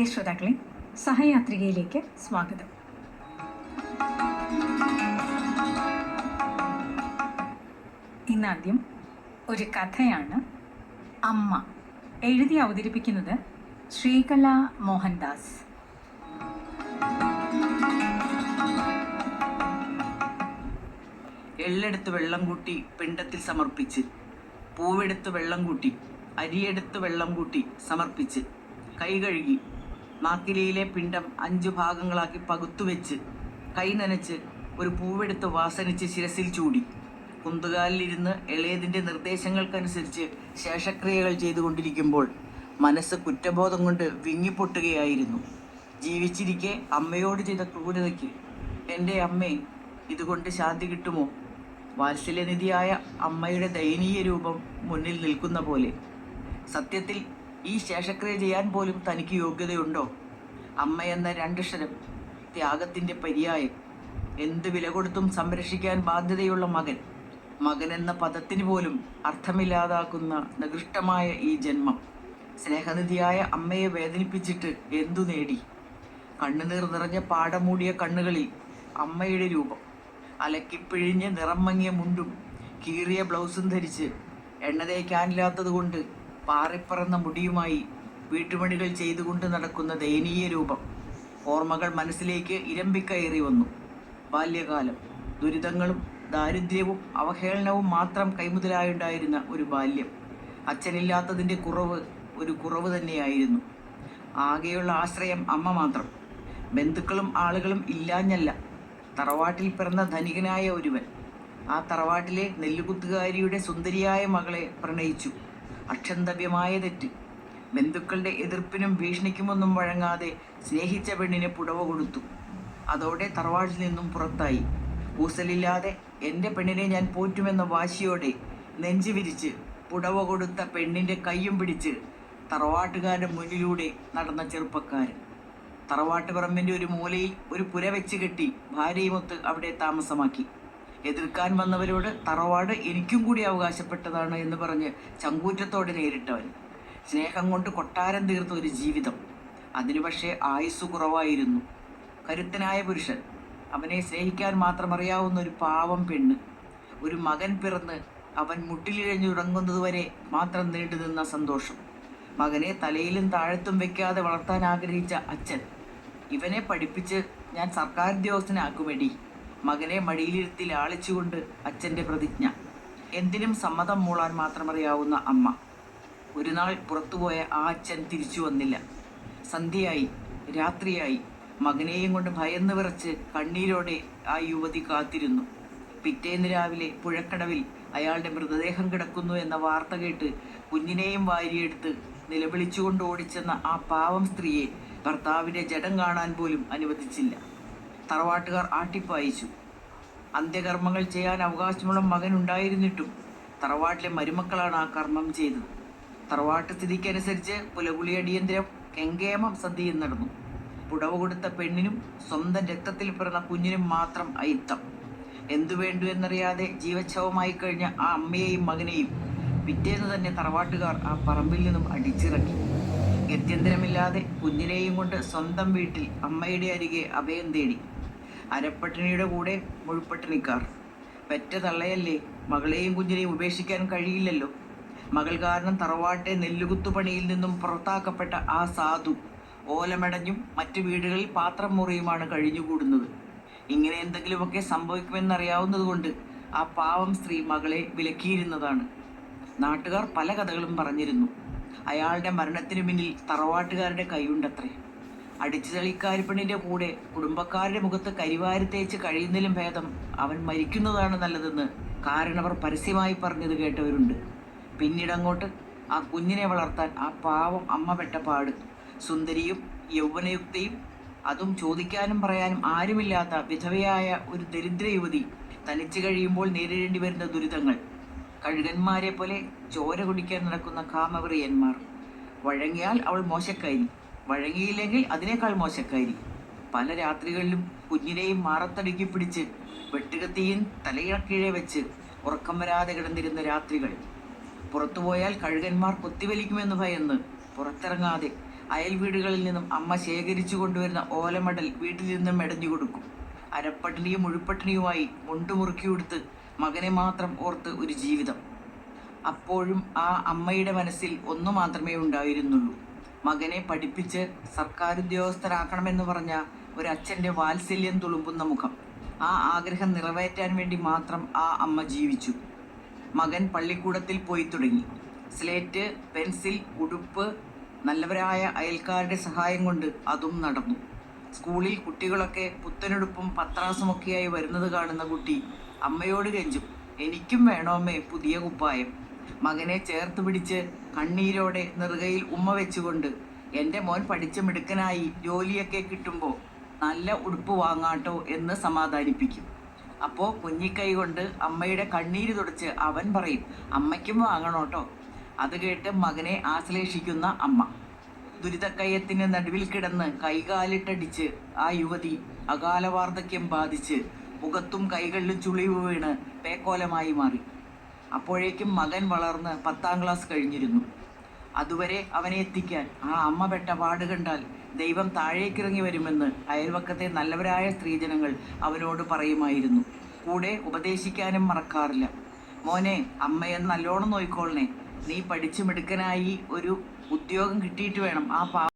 പ്രിയ ശ്രോതാക്കളെ സഹയാത്രികയിലേക്ക് സ്വാഗതം. ഇന്നാദ്യം ഒരു കഥയാണ് അമ്മ എഴുതി അവതരിപ്പിക്കുന്നത് ശ്രീകല മോഹൻദാസ്. എള്ളെടുത്ത് വെള്ളം കൂട്ടി പിണ്ടത്തിൽ സമർപ്പിച്ച് പൂവെടുത്ത് വെള്ളം കൂട്ടി അരിയെടുത്ത് വെള്ളം കൂട്ടി സമർപ്പിച്ച് കൈ കഴുകി നാക്കിലയിലെ പിണ്ടം അഞ്ചു ഭാഗങ്ങളാക്കി പകുത്തുവെച്ച് കൈ നനച്ച് ഒരു പൂവെടുത്ത് വാസനിച്ച് ശിരസിൽ ചൂടി. കുന്തുകാലിലിരുന്ന് ഇളയതിന്റെ നിർദ്ദേശങ്ങൾക്കനുസരിച്ച് ശേഷക്രിയകൾ ചെയ്തുകൊണ്ടിരിക്കുമ്പോൾ മനസ്സ് കുറ്റബോധം കൊണ്ട് വിങ്ങിപ്പൊട്ടുകയായിരുന്നു. ജീവിച്ചിരിക്കെ അമ്മയോട് ചെയ്ത ക്രൂരതയ്ക്ക് എന്റെ അമ്മേ ഇതുകൊണ്ട് ശാന്തി കിട്ടുമോ? വാത്സല്യനിധിയായ അമ്മയുടെ ദയനീയ രൂപം മുന്നിൽ നിൽക്കുന്ന പോലെ. സത്യത്തിൽ ഈ ശേഷക്രിയ ചെയ്യാൻ പോലും തനിക്ക് യോഗ്യതയുണ്ടോ? അമ്മ എന്ന രണ്ടക്ഷരം ത്യാഗത്തിന്റെ പര്യായം. എന്ത് വില കൊടുത്തും സംരക്ഷിക്കാൻ ബാധ്യതയുള്ള മകൻ. മകൻ എന്ന പദത്തിന് പോലും അർത്ഥമില്ലാതാക്കുന്ന നികൃഷ്ടമായ ഈ ജന്മം. സ്നേഹനിധിയായ അമ്മയെ വേദനിപ്പിച്ചിട്ട് എന്തു നേടി? കണ്ണുനീർ നിറഞ്ഞ പാടമൂടിയ കണ്ണുകളിൽ അമ്മയുടെ രൂപം. അലക്കിപ്പിഴിഞ്ഞ് നിറം മങ്ങിയ മുണ്ടും കീറിയ ബ്ലൗസും ധരിച്ച് എണ്ണ തേക്കാനില്ലാത്തത് കൊണ്ട് പാറിപ്പറന്ന മുടിയുമായി വീട്ടുപണികൾ ചെയ്തുകൊണ്ട് നടക്കുന്ന ദയനീയ രൂപം ഓർമ്മകൾ മനസ്സിലേക്ക് ഇരമ്പിക്കയറി വന്നു. ബാല്യകാലം. ദുരിതങ്ങളും ദാരിദ്ര്യവും അവഹേളനവും മാത്രം കൈമുതലായുണ്ടായിരുന്ന ഒരു ബാല്യം. അച്ഛനില്ലാത്തതിന്റെ കുറവ് ഒരു കുറവ് തന്നെയായിരുന്നു. ആകെയുള്ള ആശ്രയം അമ്മ മാത്രം. ബന്ധുക്കളും ആളുകളും ഇല്ലാഞ്ഞല്ല. തറവാട്ടിൽ പിറന്ന ധനികനായ ഒരുവൻ. ആ തറവാട്ടിലെ നെല്ലുകുത്തുകാരിയുടെ സുന്ദരിയായ മകളെ പ്രണയിച്ചു. അക്ഷന്തവ്യമായ തെറ്റ്. ബന്ധുക്കളുടെ എതിർപ്പിനും ഭീഷണിക്കുമൊന്നും വഴങ്ങാതെ സ്നേഹിച്ച പെണ്ണിന് പുടവ കൊടുത്തു. അതോടെ തറവാട്ടിൽ നിന്നും പുറത്തായി. കൂസലില്ലാതെ എന്റെ പെണ്ണിനെ ഞാൻ പോറ്റുമെന്ന വാശിയോടെ നെഞ്ചു വിരിച്ച് പുടവ കൊടുത്ത പെണ്ണിന്റെ കയ്യും പിടിച്ച് തറവാട്ടുകാരുടെ മുന്നിലൂടെ നടന്ന ചെറുപ്പക്കാരൻ. തറവാട്ട് പറമ്പിന്റെ ഒരു മൂലയിൽ ഒരു പുര വെച്ച് കെട്ടി ഭാര്യയുമൊത്ത് അവിടെ താമസമാക്കി. എതിർക്കാൻ വന്നവരോട് തറവാട് എനിക്കും കൂടി അവകാശപ്പെട്ടതാണ് എന്ന് പറഞ്ഞ് ചങ്കൂറ്റത്തോടെ നേരിട്ടവൻ. സ്നേഹം കൊണ്ട് കൊട്ടാരം തീർത്ത ഒരു ജീവിതം. അതിനു പക്ഷേ ആയുസ് കുറവായിരുന്നു. കരുത്തനായ പുരുഷൻ അവനെ സ്നേഹിക്കാൻ മാത്രം അറിയാവുന്ന ഒരു പാവം പെണ്ണ്. ഒരു മകൻ പിറന്ന് അവൻ മുട്ടിലിഴഞ്ഞു മുട്ടിലിഴഞ്ഞുറങ്ങുന്നതുവരെ മാത്രം നീണ്ടു നിന്ന സന്തോഷം. മകനെ തലയിലും താഴത്തും വെക്കാതെ വളർത്താൻ ആഗ്രഹിച്ച അച്ഛൻ ഇവനെ പഠിപ്പിച്ച് ഞാൻ സർക്കാർ ഉദ്യോഗസ്ഥനാക്കുമെടി മകനെ മടിയിലിരുത്തി ലാളിച്ചുകൊണ്ട് അച്ഛന്റെ പ്രതിജ്ഞ. എന്തിനും സമ്മതം മൂളാൻ മാത്രമറിയാവുന്ന അമ്മ. ഒരു നാൾ പുറത്തുപോയ ആ അച്ഛൻ തിരിച്ചു വന്നില്ല. സന്ധ്യയായി രാത്രിയായി. മകനെയും കൊണ്ട് ഭയന്ന് വിറച്ച് കണ്ണീരോടെ ആ യുവതി കാത്തിരുന്നു. പിറ്റേന്ന് രാവിലെ പുഴക്കടവിൽ അയാളുടെ മൃതദേഹം കിടക്കുന്നു എന്ന വാർത്ത കേട്ട് കുഞ്ഞിനെയും വാരിയെടുത്ത് നിലവിളിച്ചുകൊണ്ട് ഓടിച്ചെന്ന ആ പാവം സ്ത്രീയെ ഭർത്താവിന്റെ ജഡം കാണാൻ പോലും അനുവദിച്ചില്ല. തറവാട്ടുകാർ ആട്ടിപ്പായിച്ചു. അന്ത്യകർമ്മങ്ങൾ ചെയ്യാൻ അവകാശമുള്ള മകൻ ഉണ്ടായിരുന്നിട്ടും തറവാട്ടിലെ മരുമക്കളാണ് ആ കർമ്മം ചെയ്തത്. തറവാട്ട് സ്ഥിതിക്കനുസരിച്ച് പുലകുളി അടിയന്തരം കെങ്കേമം സദ്യയും നടന്നു. പുടവ് കൊടുത്ത പെണ്ണിനും സ്വന്തം രക്തത്തിൽ പിറന്ന കുഞ്ഞിനും മാത്രം അയിത്തം. എന്തു വേണ്ടു എന്നറിയാതെ ജീവച്ഛവമായി കഴിഞ്ഞ ആ അമ്മയെയും മകനെയും പിറ്റേന്ന് തന്നെ തറവാട്ടുകാർ ആ പറമ്പിൽ നിന്നും അടിച്ചിറക്കി. ഗത്യന്തരമില്ലാതെ കുഞ്ഞിനെയും കൊണ്ട് സ്വന്തം വീട്ടിൽ അമ്മയുടെ അരികെ അഭയം തേടി. അരപ്പട്ടിണിയുടെ കൂടെ മുഴുപ്പട്ടിണിക്കാർ പെറ്റ തള്ളയല്ലേ? മകളെയും കുഞ്ഞിനെയും ഉപേക്ഷിക്കാൻ കഴിയില്ലല്ലോ. മകൾ കാരണം തറവാട്ടെ നെല്ലുകുത്തുപണിയിൽ നിന്നും പുറത്താക്കപ്പെട്ട ആ സാധു ഓലമടഞ്ഞും മറ്റു വീടുകളിൽ പാത്രം മുറിയുമാണ് കഴിഞ്ഞുകൂടുന്നത്. ഇങ്ങനെ എന്തെങ്കിലുമൊക്കെ സംഭവിക്കുമെന്നറിയാവുന്നതുകൊണ്ട് ആ പാവം സ്ത്രീ മകളെ വിലക്കിയിരുന്നതാണ്. നാട്ടുകാർ പല കഥകളും പറഞ്ഞിരുന്നു. അയാളുടെ മരണത്തിനു പിന്നിൽ തറവാട്ടുകാരുടെ കൈയുണ്ടത്രേ. അടിച്ചു തെളിക്കാരിപ്പെണ്ണിന്റെ കൂടെ കുടുംബക്കാരുടെ മുഖത്ത് കരിവാരി തേച്ച് കഴിയുന്നതിലും ഭേദം അവൻ മരിക്കുന്നതാണ് നല്ലതെന്ന് കാരണവർ പരസ്യമായി പറഞ്ഞത് കേട്ടവരുണ്ട്. പിന്നീടങ്ങോട്ട് ആ കുഞ്ഞിനെ വളർത്താൻ ആ പാവം അമ്മ പെട്ട പാട്. സുന്ദരിയും യൗവനയുക്തയും അതും ചോദിക്കാനും പറയാനും ആരുമില്ലാത്ത വിധവയായ ഒരു ദരിദ്ര യുവതി തനിച്ചു കഴിയുമ്പോൾ നേരിടേണ്ടി വരുന്ന ദുരിതങ്ങൾ. കഴുകന്മാരെ പോലെ ചോര കുടിക്കാൻ നടക്കുന്ന കാമവ്രിയന്മാർ വഴങ്ങിയാൽ അവൾ മോശക്കാരി. വഴങ്ങിയില്ലെങ്കിൽ അതിനേക്കാൾ മോശക്കാരി പല രാത്രികളിലും കുഞ്ഞിനെയും മാറത്തടുക്കി പിടിച്ച് വെട്ടുകത്തിയും തലയിറക്കീഴെ വെച്ച് ഉറക്കം വരാതെ കിടന്നിരുന്ന രാത്രികൾ. പുറത്തുപോയാൽ കഴുകന്മാർ കൊത്തിവലിക്കുമെന്ന് ഭയന്ന് പുറത്തിറങ്ങാതെ അയൽ വീടുകളിൽ നിന്നും അമ്മ ശേഖരിച്ചു കൊണ്ടുവരുന്ന ഓലമടൽ വീട്ടിൽ നിന്നും മെടഞ്ഞു കൊടുക്കും. അരപ്പട്ടിണിയും മുഴുപ്പട്ടിണിയുമായി മുണ്ടുമുറുക്കി കൊടുത്ത് മകനെ മാത്രം ഓർത്ത് ഒരു ജീവിതം. അപ്പോഴും ആ അമ്മയുടെ മനസ്സിൽ ഒന്നു മാത്രമേ ഉണ്ടായിരുന്നുള്ളൂ. മകനെ പഠിപ്പിച്ച് സർക്കാർ ഉദ്യോഗസ്ഥരാക്കണമെന്ന് പറഞ്ഞ ഒരച്ഛന്റെ വാത്സല്യം തുളുമ്പുന്ന മുഖം. ആ ആഗ്രഹം നിറവേറ്റാൻ വേണ്ടി മാത്രം ആ അമ്മ ജീവിച്ചു. മകൻ പള്ളിക്കൂടത്തിൽ പോയി തുടങ്ങി. സ്ലേറ്റ് പെൻസിൽ ഉടുപ്പ് നല്ലവരായ അയൽക്കാരുടെ സഹായം കൊണ്ട് അതും നടന്നു. സ്കൂളിൽ കുട്ടികളൊക്കെ പുത്തനുടുപ്പും പത്രാസുമൊക്കെയായി വരുന്നത് കാണുന്ന കുട്ടി അമ്മയോട് കെഞ്ചും. എനിക്കും വേണോമേ പുതിയ കുപ്പായം? മകനെ ചേർത്ത് പിടിച്ച് കണ്ണീരോടെ നെറുകയിൽ ഉമ്മ വെച്ചുകൊണ്ട് എന്റെ മോൻ പഠിച്ച മിടുക്കനായി ജോലിയൊക്കെ കിട്ടുമ്പോൾ നല്ല ഉടുപ്പ് വാങ്ങാട്ടോ എന്ന് സമാധാനിപ്പിക്കും. അപ്പോൾ കുഞ്ഞിക്കൈ കൊണ്ട് അമ്മയുടെ കണ്ണീര് തുടച്ച് അവൻ പറയും അമ്മയ്ക്കും വാങ്ങണോട്ടോ അത് കേട്ട് മകനെ ആശ്ലേഷിക്കുന്ന അമ്മ. ദുരിതക്കയത്തിന് നടുവിൽ കിടന്ന് കൈകാലിട്ടടിച്ച് ആ യുവതി അകാല വാർദ്ധക്യം ബാധിച്ച് മുഖത്തും കൈകളിലും ചുളിവ് വീണ് പേക്കോലമായി മാറി. അപ്പോഴേക്കും മകൻ വളർന്ന് പത്താം ക്ലാസ് കഴിഞ്ഞിരുന്നു. അതുവരെ അവനെ എത്തിക്കാൻ ആ അമ്മ പെട്ട പാട് കണ്ടാൽ ദൈവം താഴേക്കിറങ്ങി വരുമെന്ന് അയൽവക്കത്തെ നല്ലവരായ സ്ത്രീജനങ്ങൾ അവനോട് പറയുമായിരുന്നു. കൂടെ ഉപദേശിക്കാനും മറക്കാറില്ല. മോനെ അമ്മയെ നല്ലോണം നോയിക്കോളണേ. നീ പഠിച്ചു മിടുക്കനായി ഒരു ഉദ്യോഗം കിട്ടിയിട്ട് വേണം. ആ